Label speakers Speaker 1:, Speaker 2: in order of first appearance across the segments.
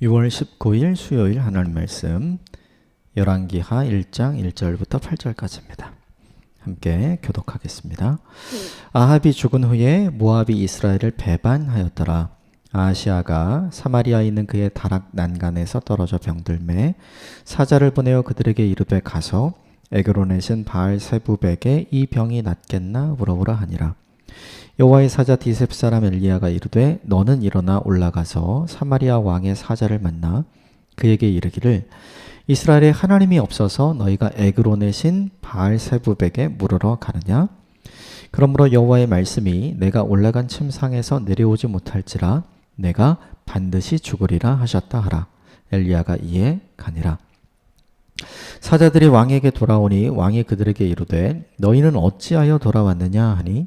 Speaker 1: 6월 19일 수요일 하나님 말씀 열왕기하 1장 1절부터 8절까지입니다. 함께 교독하겠습니다. 아합이 죽은 후에 모압이 이스라엘을 배반하였더라. 아시아가 사마리아에 있는 그의 다락 난간에서 떨어져 병들매 사자를 보내어 그들에게 이르되 가서 에그론에 신 바알 세부백에 이 병이 낫겠나 물어보라 하니라. 여호와의 사자 디셉 사람 엘리야가 이르되 너는 일어나 올라가서 사마리아 왕의 사자를 만나 그에게 이르기를 이스라엘에 하나님이 없어서 너희가 에그론의 신 바알 세부백에 물으러 가느냐? 그러므로 여호와의 말씀이 내가 올라간 침상에서 내려오지 못할지라 내가 반드시 죽으리라 하셨다 하라. 엘리야가 이에 가니라. 사자들이 왕에게 돌아오니 왕이 그들에게 이르되 너희는 어찌하여 돌아왔느냐? 하니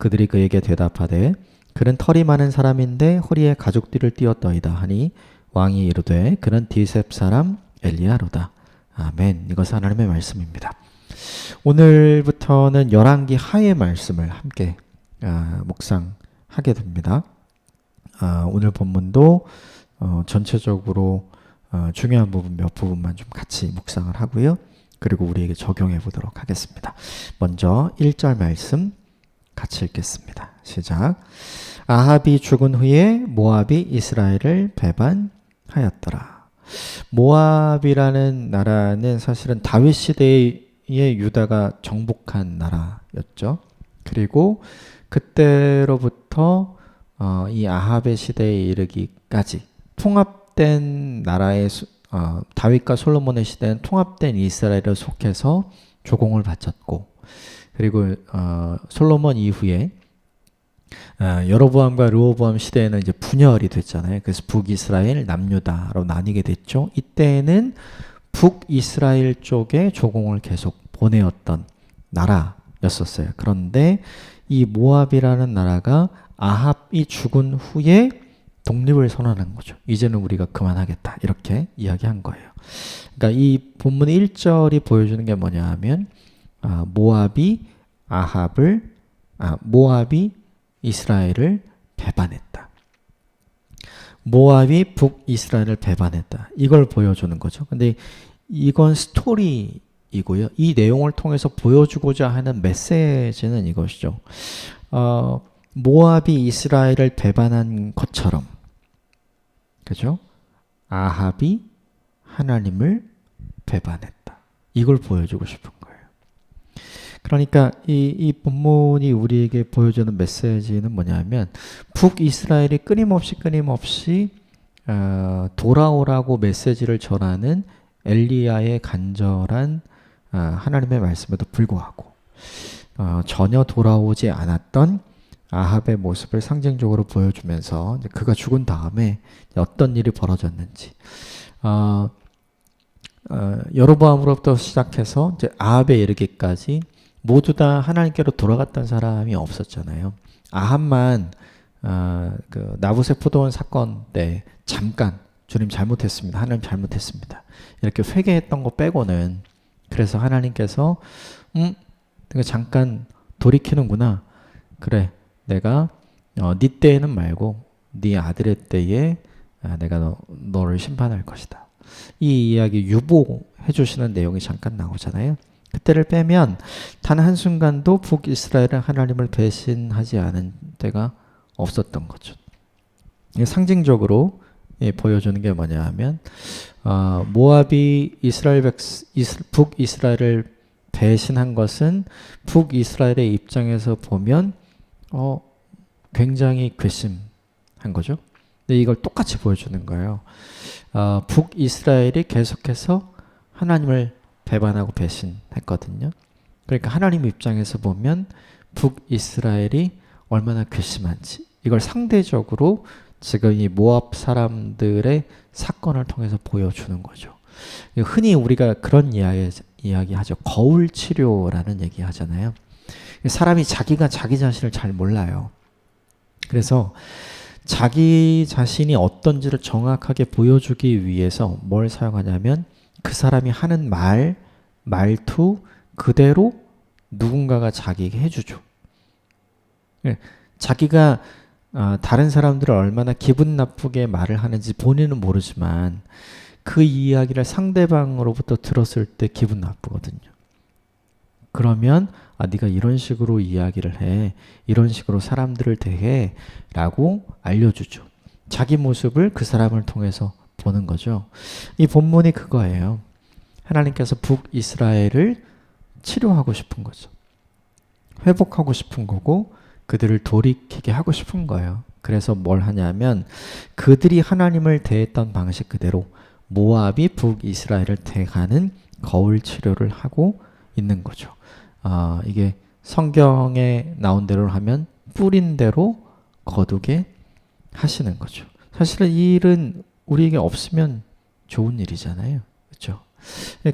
Speaker 1: 그들이 그에게 대답하되 그는 털이 많은 사람인데 허리에 가죽띠를 띄었더이다 하니 왕이 이르되 그는 디셉 사람 엘리야로다. 아멘. 이것은 하나님의 말씀입니다. 오늘부터는 열왕기 하의 말씀을 함께 아, 묵상하게 됩니다. 아, 오늘 본문도 어, 전체적으로 어, 중요한 부분 몇 부분만 좀 같이 묵상을 하고요. 그리고 우리에게 적용해 보도록 하겠습니다. 먼저 1절 말씀 같이 읽겠습니다. 시작. 아합이 죽은 후에 모압이 이스라엘을 배반하였더라. 모압이라는 나라는 사실은 다윗 시대의 유다가 정복한 나라였죠. 그리고 그때로부터 어, 이 아합의 시대에 이르기까지 통합된 나라의 어, 다윗과 솔로몬의 시대는 통합된 이스라엘을 속해서 조공을 바쳤고 그리고 어, 솔로몬 이후에 어, 여로보암과 르호보암 시대에는 이제 분열이 됐잖아요. 그래서 북이스라엘, 남유다로 나뉘게 됐죠. 이때는 북이스라엘 쪽에 조공을 계속 보내었던 나라였었어요. 그런데 이 모압이라는 나라가 아합이 죽은 후에 독립을 선언한 거죠. 이제는 우리가 그만하겠다. 이렇게 이야기한 거예요. 그러니까 이 본문 1절이 보여주는 게 뭐냐 하면 아, 모압이 아합을 아, 모압이 이스라엘을 배반했다. 모압이 북이스라엘을 배반했다. 이걸 보여주는 거죠. 근데 이건 스토리이고요. 이 내용을 통해서 보여주고자 하는 메시지는 이것이죠. 어, 모압이 이스라엘을 배반한 것처럼, 그죠? 아합이 하나님을 배반했다. 이걸 보여주고 싶은. 그러니까 이, 이 본문이 우리에게 보여주는 메시지는 뭐냐면 북이스라엘이 끊임없이 끊임없이 어, 돌아오라고 메시지를 전하는 엘리야의 간절한 어, 하나님의 말씀에도 불구하고 어, 전혀 돌아오지 않았던 아합의 모습을 상징적으로 보여주면서 그가 죽은 다음에 어떤 일이 벌어졌는지 어, 어, 여로보암으로부터 시작해서 이제 아합에 이르기까지 모두 다 하나님께로 돌아갔던 사람이 없었잖아요. 아합만 어, 그 나부세 포도원 사건 때 잠깐 주님 잘못했습니다. 하나님 잘못했습니다. 이렇게 회개했던 거 빼고는 그래서 하나님께서 음 잠깐 돌이키는구나. 그래 내가 어, 네 때에는 말고 네 아들의 때에 아, 내가 너, 너를 심판할 것이다. 이 이야기 유보해 주시는 내용이 잠깐 나오잖아요. 그때를 빼면 단 한순간도 북이스라엘은 하나님을 배신하지 않은 때가 없었던 거죠. 상징적으로 예, 보여주는 게 뭐냐 하면 어, 모압이 이스라엘 북이스라엘을 배신한 것은 북이스라엘의 입장에서 보면 어, 굉장히 괘씸한 거죠. 근데 이걸 똑같이 보여주는 거예요. 어, 북이스라엘이 계속해서 하나님을 배반하고 배신했거든요. 그러니까 하나님 입장에서 보면 북이스라엘이 얼마나 괘씸한지 이걸 상대적으로 지금 이 모압 사람들의 사건을 통해서 보여주는 거죠. 흔히 우리가 그런 이야기, 이야기하죠. 거울 치료라는 얘기 하잖아요. 사람이 자기가 자기 자신을 잘 몰라요. 그래서 자기 자신이 어떤지를 정확하게 보여주기 위해서 뭘 사용하냐면 그 사람이 하는 말, 말투 그대로 누군가가 자기에게 해주죠. 예, 자기가 아, 다른 사람들을 얼마나 기분 나쁘게 말을 하는지 본인은 모르지만 그 이야기를 상대방으로부터 들었을 때 기분 나쁘거든요. 그러면 아 네가 이런 식으로 이야기를 해. 이런 식으로 사람들을 대해 라고 알려주죠. 자기 모습을 그 사람을 통해서 보는 거죠. 이 본문이 그거예요. 하나님께서 북이스라엘을 치료하고 싶은 거죠. 회복하고 싶은 거고 그들을 돌이키게 하고 싶은 거예요. 그래서 뭘 하냐면 그들이 하나님을 대했던 방식 그대로 모압이 북이스라엘을 대하는 거울 치료를 하고 있는 거죠. 아, 이게 성경에 나온 대로 하면 뿌린 대로 거두게 하시는 거죠. 사실은 이 일은 우리에게 없으면 좋은 일이잖아요. 그렇죠?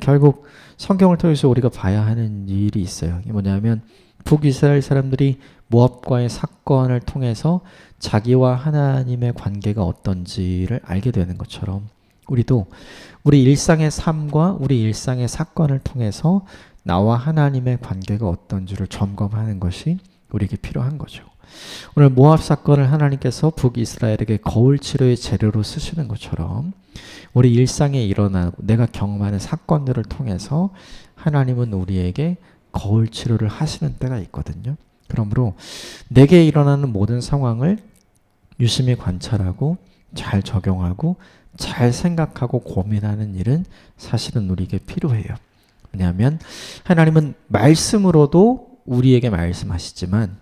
Speaker 1: 결국 성경을 통해서 우리가 봐야 하는 일이 있어요. 이게 뭐냐면 북이스라엘 사람들이 모압과의 사건을 통해서 자기와 하나님의 관계가 어떤지를 알게 되는 것처럼 우리도 우리 일상의 삶과 우리 일상의 사건을 통해서 나와 하나님의 관계가 어떤지를 점검하는 것이 우리에게 필요한 거죠. 오늘 모압 사건을 하나님께서 북이스라엘에게 거울 치료의 재료로 쓰시는 것처럼 우리 일상에 일어나고 내가 경험하는 사건들을 통해서 하나님은 우리에게 거울 치료를 하시는 때가 있거든요. 그러므로 내게 일어나는 모든 상황을 유심히 관찰하고 잘 적용하고 잘 생각하고 고민하는 일은 사실은 우리에게 필요해요. 왜냐하면 하나님은 말씀으로도 우리에게 말씀하시지만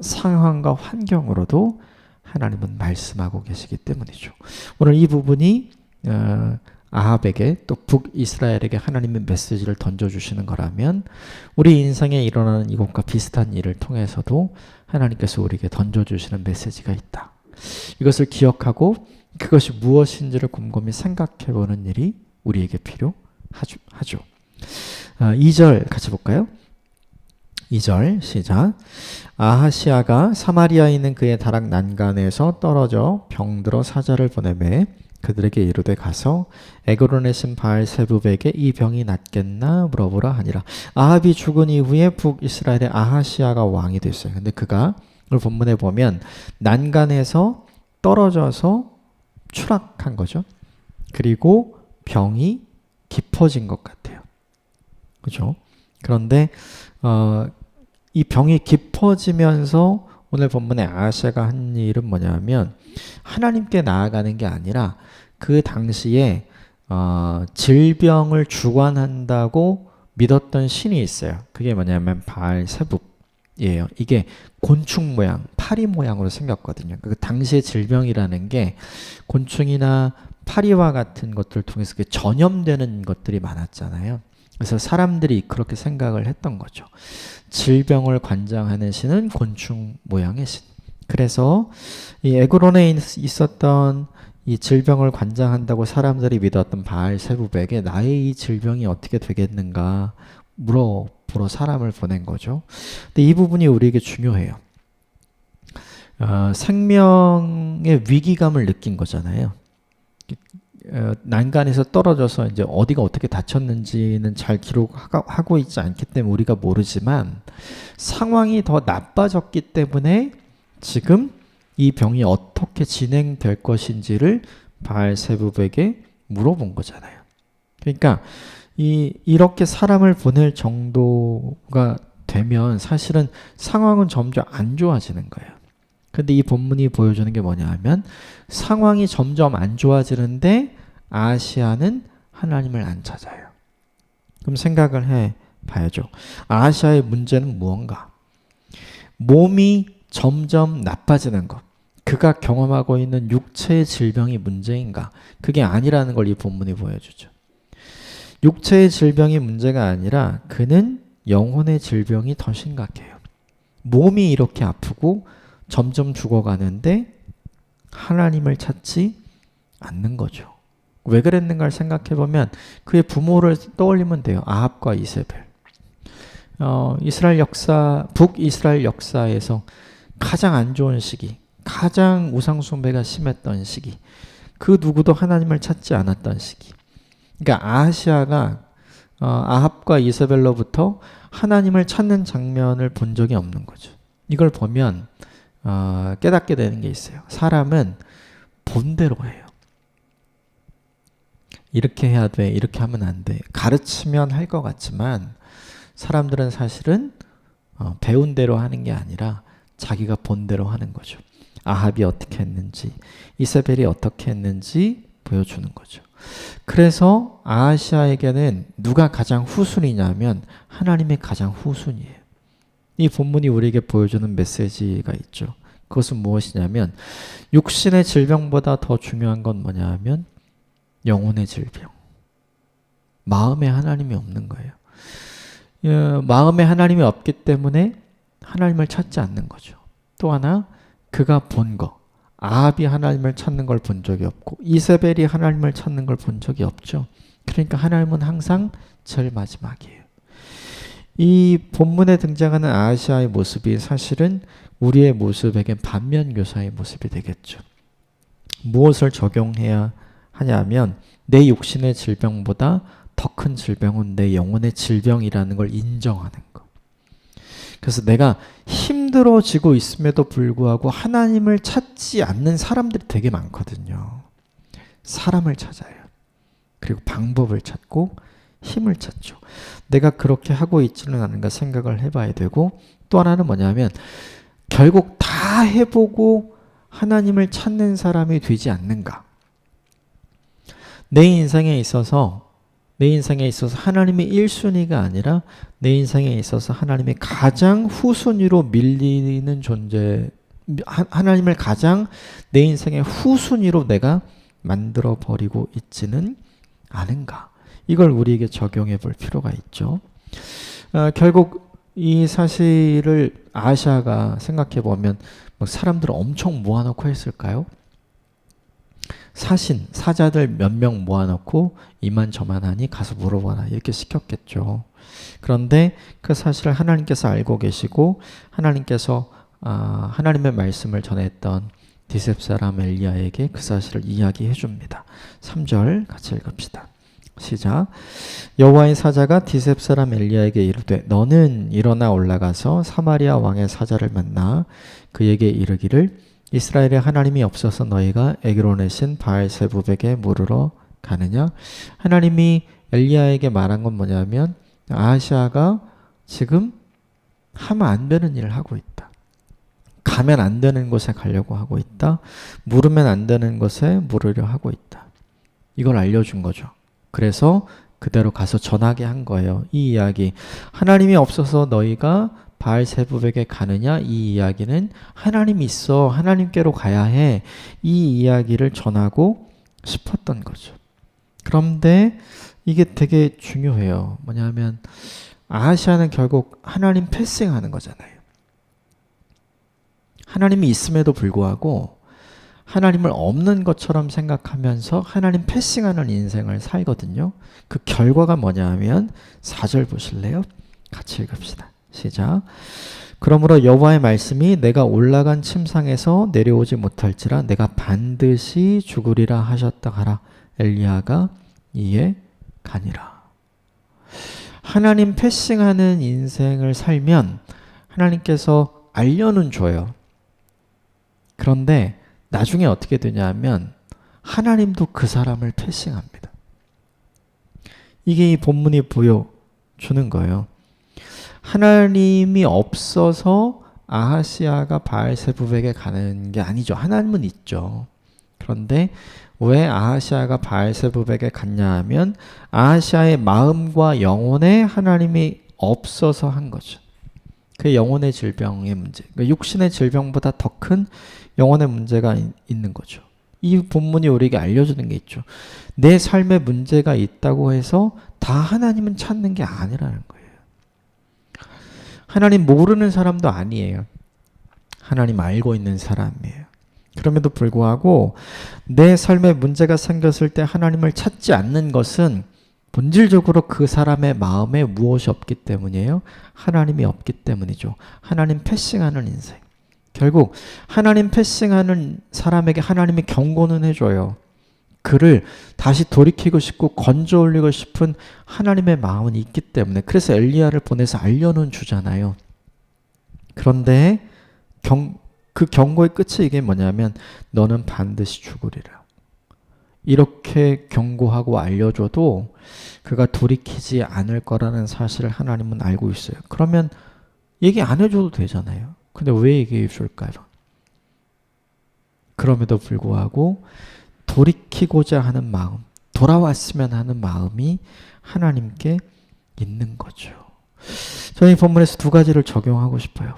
Speaker 1: 상황과 환경으로도 하나님은 말씀하고 계시기 때문이죠. 오늘 이 부분이 어, 아합에게 또 북이스라엘에게 하나님의 메시지를 던져주시는 거라면 우리 인생에 일어나는 이것과 비슷한 일을 통해서도 하나님께서 우리에게 던져주시는 메시지가 있다. 이것을 기억하고 그것이 무엇인지를 곰곰이 생각해 보는 일이 우리에게 필요하죠. 아, 2절 같이 볼까요? 2절 시작. 아하시아가 사마리아에 있는 그의 다락 난간에서 떨어져 병들어 사자를 보내매 그들에게 이르되 가서 에그론의 신 바알세부백에 이 병이 낫겠나 물어보라 하니라. 아합이 죽은 이후에 북이스라엘의 아하시아가 왕이 됐어요. 근데 그가 오늘 본문에 보면 난간에서 떨어져서 추락한 거죠. 그리고 병이 깊어진 것 같아요. 그죠? 그런데 어, 이 병이 깊어지면서 오늘 본문에 아하시아가 한 일은 뭐냐면 하나님께 나아가는 게 아니라 그 당시에 어, 질병을 주관한다고 믿었던 신이 있어요. 그게 뭐냐면 바알 세북이에요. 이게 곤충 모양, 파리 모양으로 생겼거든요. 그 당시의 질병이라는 게 곤충이나 파리와 같은 것들을 통해서 전염되는 것들이 많았잖아요. 그래서 사람들이 그렇게 생각을 했던 거죠. 질병을 관장하는 신은 곤충 모양의 신. 그래서 이 에그론에 있었던 이 질병을 관장한다고 사람들이 믿었던 바알 세부백에 나의 이 질병이 어떻게 되겠는가 물어보러 사람을 보낸 거죠. 근데 이 부분이 우리에게 중요해요. 어, 생명의 위기감을 느낀 거잖아요. 어, 난간에서 떨어져서 이제 어디가 어떻게 다쳤는지는 잘 기록하고 있지 않기 때문에 우리가 모르지만 상황이 더 나빠졌기 때문에 지금 이 병이 어떻게 진행될 것인지를 바알세부백에 물어본 거잖아요. 그러니까 이 이렇게 사람을 보낼 정도가 되면 사실은 상황은 점점 안 좋아지는 거예요. 근데 이 본문이 보여주는 게 뭐냐 하면 상황이 점점 안 좋아지는데 아시아는 하나님을 안 찾아요. 그럼 생각을 해 봐야죠. 아시아의 문제는 무언가? 몸이 점점 나빠지는 것. 그가 경험하고 있는 육체의 질병이 문제인가? 그게 아니라는 걸 이 본문이 보여주죠. 육체의 질병이 문제가 아니라 그는 영혼의 질병이 더 심각해요. 몸이 이렇게 아프고 점점 죽어가는데 하나님을 찾지 않는 거죠. 왜 그랬는가를 생각해 보면 그의 부모를 떠올리면 돼요. 아합과 이세벨. 어, 이스라엘 역사, 북이스라엘 역사에서 가장 안 좋은 시기, 가장 우상숭배가 심했던 시기, 그 누구도 하나님을 찾지 않았던 시기. 그러니까 아시아가 어, 아합과 이세벨로부터 하나님을 찾는 장면을 본 적이 없는 거죠. 이걸 보면 어, 깨닫게 되는 게 있어요. 사람은 본대로 해요. 이렇게 해야 돼, 이렇게 하면 안 돼. 가르치면 할 것 같지만 사람들은 사실은 어, 배운 대로 하는 게 아니라 자기가 본 대로 하는 거죠. 아합이 어떻게 했는지, 이세벨이 어떻게 했는지 보여주는 거죠. 그래서 아시아에게는 누가 가장 후순이냐면 하나님이 가장 후순이에요. 이 본문이 우리에게 보여주는 메시지가 있죠. 그것은 무엇이냐면 육신의 질병보다 더 중요한 건 뭐냐면 영혼의 질병. 마음에 하나님이 없는 거예요. 어, 마음에 하나님이 없기 때문에 하나님을 찾지 않는 거죠. 또 하나 그가 본 거. 아합이 하나님을 찾는 걸 본 적이 없고 이세벨이 하나님을 찾는 걸 본 적이 없죠. 그러니까 하나님은 항상 제일 마지막이에요. 이 본문에 등장하는 아시아의 모습이 사실은 우리의 모습에겐 반면 교사의 모습이 되겠죠. 무엇을 적용해야 하냐면 내 육신의 질병보다 더 큰 질병은 내 영혼의 질병이라는 걸 인정하는 거. 그래서 내가 힘들어지고 있음에도 불구하고 하나님을 찾지 않는 사람들이 되게 많거든요. 사람을 찾아요. 그리고 방법을 찾고 힘을 찾죠. 내가 그렇게 하고 있지는 않은가 생각을 해봐야 되고 또 하나는 뭐냐면 결국 다 해보고 하나님을 찾는 사람이 되지 않는가. 내 인생에 있어서 내 인생에 있어서 하나님의 1순위가 아니라 내 인생에 있어서 하나님의 가장 후순위로 밀리는 존재 하나님을 가장 내 인생의 후순위로 내가 만들어 버리고 있지는 않은가. 이걸 우리에게 적용해 볼 필요가 있죠. 어, 결국 이 사실을 아시아가 생각해 보면 뭐 사람들을 엄청 모아놓고 했을까요? 사신, 사자들 몇 명 모아놓고 이만 저만 하니 가서 물어봐라 이렇게 시켰겠죠. 그런데 그 사실을 하나님께서 알고 계시고 하나님께서 아, 하나님의 말씀을 전했던 디셉 사람 엘리야에게 그 사실을 이야기해 줍니다. 3절 같이 읽읍시다. 시작. 여호와의 사자가 디셉 사람 엘리야에게 이르되 너는 일어나 올라가서 사마리아 왕의 사자를 만나 그에게 이르기를 이스라엘의 하나님이 없어서 너희가 애기로 내신 바알세부백에 물으러 가느냐? 하나님이 엘리야에게 말한 건 뭐냐면 아시아가 지금 하면 안 되는 일을 하고 있다. 가면 안 되는 곳에 가려고 하고 있다. 물으면 안 되는 곳에 물으려 하고 있다. 이걸 알려준 거죠. 그래서 그대로 가서 전하게 한 거예요. 이 이야기. 하나님이 없어서 너희가 바알세부백에 가느냐 이 이야기는 하나님 있어 하나님께로 가야 해 이 이야기를 전하고 싶었던 거죠. 그런데 이게 되게 중요해요. 뭐냐면 아시아는 결국 하나님 패싱하는 거잖아요. 하나님이 있음에도 불구하고 하나님을 없는 것처럼 생각하면서 하나님 패싱하는 인생을 살거든요. 그 결과가 뭐냐면 4절 보실래요? 같이 읽읍시다. 시작. 그러므로 여호와의 말씀이 내가 올라간 침상에서 내려오지 못할지라 내가 반드시 죽으리라 하셨다 하라. 엘리야가 이에 가니라. 하나님 패싱하는 인생을 살면 하나님께서 알려는 줘요. 그런데 나중에 어떻게 되냐면 하나님도 그 사람을 패싱합니다. 이게 이 본문이 보여주는 거예요. 하나님이 없어서 아하시아가 바알세부백에 가는 게 아니죠. 하나님은 있죠. 그런데 왜 아하시아가 바알세부백에 갔냐 하면 아하시아의 마음과 영혼에 하나님이 없어서 한 거죠. 그 영혼의 질병의 문제. 그러니까 육신의 질병보다 더 큰 영혼의 문제가 있는 거죠. 이 본문이 우리에게 알려주는 게 있죠. 내 삶에 문제가 있다고 해서 다 하나님은 찾는 게 아니라는 거예요. 하나님 모르는 사람도 아니에요. 하나님 알고 있는 사람이에요. 그럼에도 불구하고 내 삶에 문제가 생겼을 때 하나님을 찾지 않는 것은 본질적으로 그 사람의 마음에 무엇이 없기 때문이에요? 하나님이 없기 때문이죠. 하나님 패싱하는 인생. 결국 하나님 패싱하는 사람에게 하나님이 경고는 해줘요. 그를 다시 돌이키고 싶고 건져 올리고 싶은 하나님의 마음은 있기 때문에 그래서 엘리야를 보내서 알려는 주잖아요. 그런데 경, 그 경고의 끝이 이게 뭐냐면 너는 반드시 죽으리라. 이렇게 경고하고 알려줘도 그가 돌이키지 않을 거라는 사실을 하나님은 알고 있어요. 그러면 얘기 안 해줘도 되잖아요. 근데 왜 얘기해 줄까요? 그럼에도 불구하고 돌이키고자 하는 마음, 돌아왔으면 하는 마음이 하나님께 있는 거죠. 저는 이 본문에서 두 가지를 적용하고 싶어요.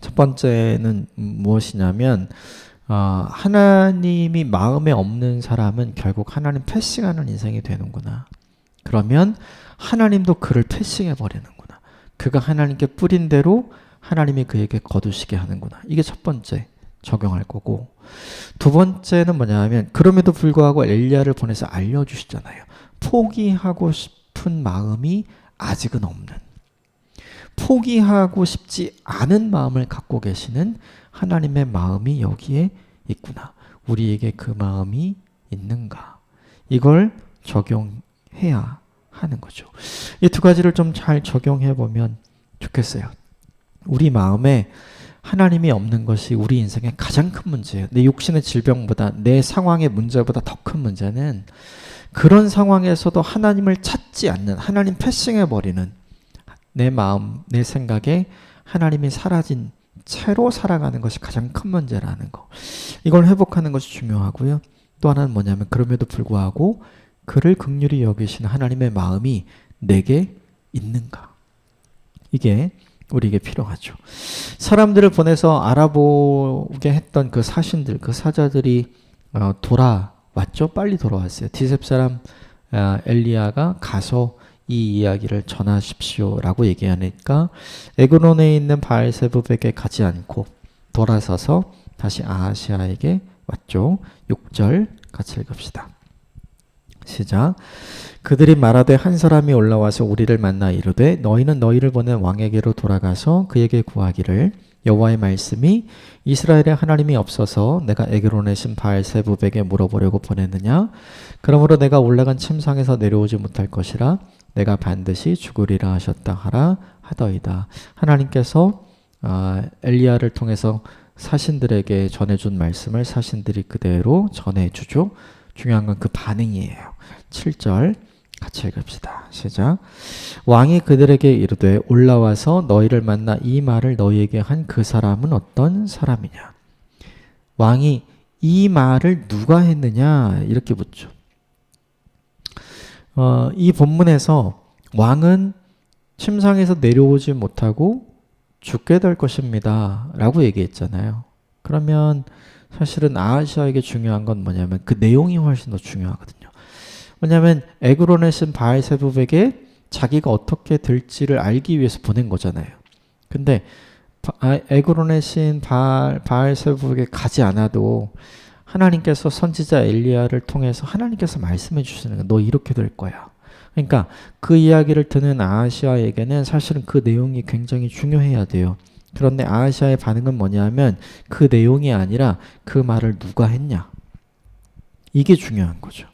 Speaker 1: 첫 번째는 무엇이냐면 어, 하나님이 마음에 없는 사람은 결국 하나님 패싱하는 인생이 되는구나. 그러면 하나님도 그를 패싱해 버리는구나. 그가 하나님께 뿌린 대로 하나님이 그에게 거두시게 하는구나. 이게 첫 번째 적용할 거고 두 번째는 뭐냐면 그럼에도 불구하고 엘리야를 보내서 알려주시잖아요. 포기하고 싶은 마음이 아직은 없는 포기하고 싶지 않은 마음을 갖고 계시는 하나님의 마음이 여기에 있구나. 우리에게 그 마음이 있는가? 이걸 적용해야 하는 거죠. 이 두 가지를 좀 잘 적용해 보면 좋겠어요. 우리 마음에 하나님이 없는 것이 우리 인생의 가장 큰 문제예요. 내 육신의 질병보다 내 상황의 문제보다 더 큰 문제는 그런 상황에서도 하나님을 찾지 않는 하나님 패싱해 버리는 내 마음, 내 생각에 하나님이 사라진 채로 살아가는 것이 가장 큰 문제라는 거. 이걸 회복하는 것이 중요하고요. 또 하나는 뭐냐면 그럼에도 불구하고 그를 극률히 여기시는 하나님의 마음이 내게 있는가. 이게 우리에게 필요하죠. 사람들을 보내서 알아보게 했던 그 사신들, 그 사자들이 어, 돌아왔죠. 빨리 돌아왔어요. 디셉 사람 어, 엘리야가 가서 이 이야기를 전하십시오라고 얘기하니까 에그론에 있는 바알세붑에게 가지 않고 돌아서서 다시 아하시아에게 왔죠. 6절 같이 읽읍시다. 시작. 그들이 말하되 한 사람이 올라와서 우리를 만나 이르되 너희는 너희를 보낸 왕에게로 돌아가서 그에게 구하기를 여호와의 말씀이 이스라엘의 하나님이 없어서 내가 에게론의 신 바알세붑에게 물어보려고 보냈느냐 그러므로 내가 올라간 침상에서 내려오지 못할 것이라 내가 반드시 죽으리라 하셨다 하라 하더이다. 하나님께서 아, 엘리야를 통해서 사신들에게 전해준 말씀을 사신들이 그대로 전해주죠. 중요한 건 그 반응이에요. 7절 같이 읽읍시다. 시작. 왕이 그들에게 이르되 올라와서 너희를 만나 이 말을 너희에게 한 그 사람은 어떤 사람이냐? 왕이 이 말을 누가 했느냐? 이렇게 묻죠. 어, 이 본문에서 왕은 침상에서 내려오지 못하고 죽게 될 것입니다. 라고 얘기했잖아요. 그러면 사실은 아하시아에게 중요한 건 뭐냐면 그 내용이 훨씬 더 중요하거든요. 왜냐하면 신 바알세붑에게 자기가 어떻게 될지를 알기 위해서 보낸 거잖아요. 근데 아, 에그론의 신 바알, 바알세붑에게 가지 않아도 하나님께서 선지자 엘리야를 통해서 하나님께서 말씀해 주시는 거야. 너 이렇게 될 거야. 그러니까 그 이야기를 듣는 아시아에게는 사실은 그 내용이 굉장히 중요해야 돼요. 그런데 아시아의 반응은 뭐냐면 그 내용이 아니라 그 말을 누가 했냐. 이게 중요한 거죠.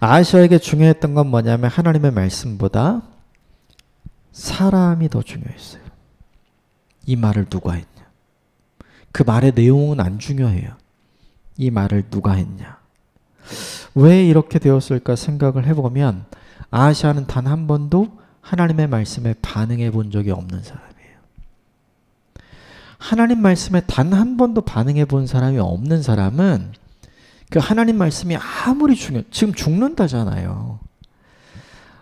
Speaker 1: 아시아에게 중요했던 건 뭐냐면 하나님의 말씀보다 사람이 더 중요했어요. 이 말을 누가 했냐. 그 말의 내용은 안 중요해요. 이 말을 누가 했냐? 왜 이렇게 되었을까 생각을 해보면 아시아는 단 한 번도 하나님의 말씀에 반응해 본 적이 없는 사람이에요. 하나님 말씀에 단 한 번도 반응해 본 사람이 없는 사람은 그 하나님 말씀이 아무리 중요, 지금 죽는다잖아요.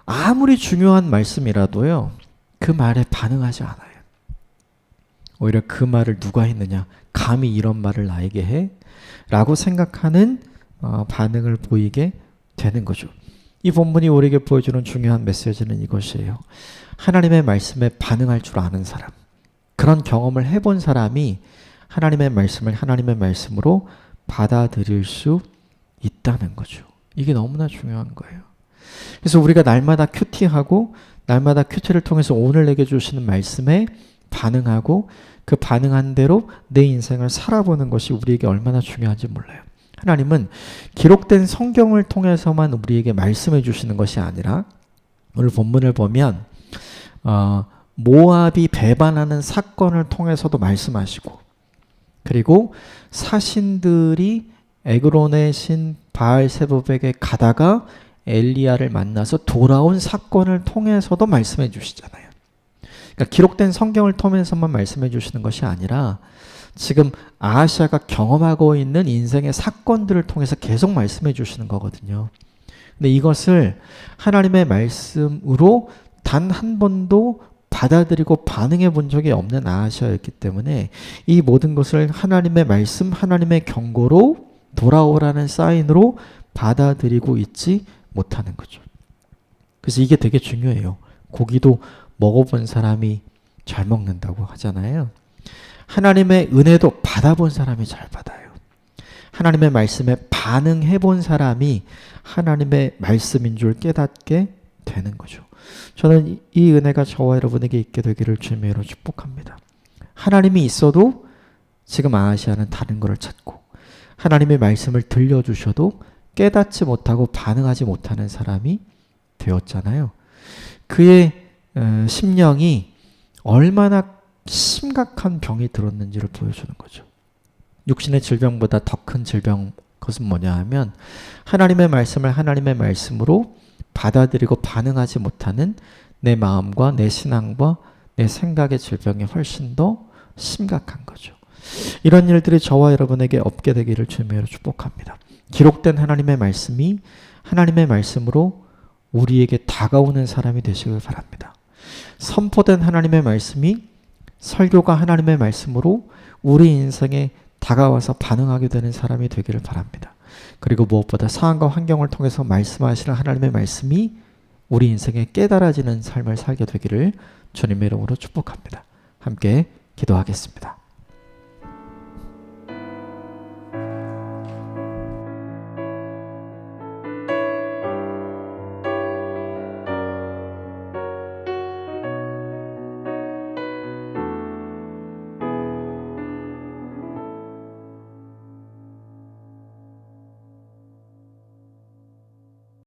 Speaker 1: 아무리 중요한 말씀이라도요, 그 말에 반응하지 않아요. 오히려 그 말을 누가 했느냐? 감히 이런 말을 나에게 해? 라고 생각하는 어, 반응을 보이게 되는 거죠. 이 본문이 우리에게 보여주는 중요한 메시지는 이것이에요. 하나님의 말씀에 반응할 줄 아는 사람. 그런 경험을 해본 사람이 하나님의 말씀을 하나님의 말씀으로 받아들일 수 있다는 거죠. 이게 너무나 중요한 거예요. 그래서 우리가 날마다 큐티하고 날마다 큐티를 통해서 오늘 내게 주시는 말씀에 반응하고 그 반응한 대로 내 인생을 살아보는 것이 우리에게 얼마나 중요한지 몰라요. 하나님은 기록된 성경을 통해서만 우리에게 말씀해 주시는 것이 아니라 오늘 본문을 보면 어, 모압이 배반하는 사건을 통해서도 말씀하시고 그리고 사신들이 에그론의 신 바알세부백에 가다가 엘리야를 만나서 돌아온 사건을 통해서도 말씀해 주시잖아요. 그러니까 기록된 성경을 통해서만 말씀해 주시는 것이 아니라 지금 아하시아가 경험하고 있는 인생의 사건들을 통해서 계속 말씀해 주시는 거거든요. 근데 이것을 하나님의 말씀으로 단 한 번도 받아들이고 반응해 본 적이 없는 아하시아였기 때문에 이 모든 것을 하나님의 말씀, 하나님의 경고로 돌아오라는 사인으로 받아들이고 있지 못하는 거죠. 그래서 이게 되게 중요해요. 고기도 먹어본 사람이 잘 먹는다고 하잖아요. 하나님의 은혜도 받아본 사람이 잘 받아요. 하나님의 말씀에 반응해 본 사람이 하나님의 말씀인 줄 깨닫게 되는 거죠. 저는 이 은혜가 저와 여러분에게 있게 되기를 주님으로 축복합니다. 하나님이 있어도 지금 아시아는 다른 것을 찾고 하나님의 말씀을 들려주셔도 깨닫지 못하고 반응하지 못하는 사람이 되었잖아요. 그의 어, 심령이 얼마나 심각한 병이 들었는지를 보여주는 거죠. 육신의 질병보다 더 큰 질병 그것은 뭐냐 하면 하나님의 말씀을 하나님의 말씀으로 받아들이고 반응하지 못하는 내 마음과 내 신앙과 내 생각의 질병이 훨씬 더 심각한 거죠. 이런 일들이 저와 여러분에게 없게 되기를 주님으로 축복합니다. 기록된 하나님의 말씀이 하나님의 말씀으로 우리에게 다가오는 사람이 되시길 바랍니다. 선포된 하나님의 말씀이 설교가 하나님의 말씀으로 우리 인생에 다가와서 반응하게 되는 사람이 되기를 바랍니다. 그리고 무엇보다 상황과 환경을 통해서 말씀하시는 하나님의 말씀이 우리 인생에 깨달아지는 삶을 살게 되기를 주님의 이름으로 축복합니다. 함께 기도하겠습니다.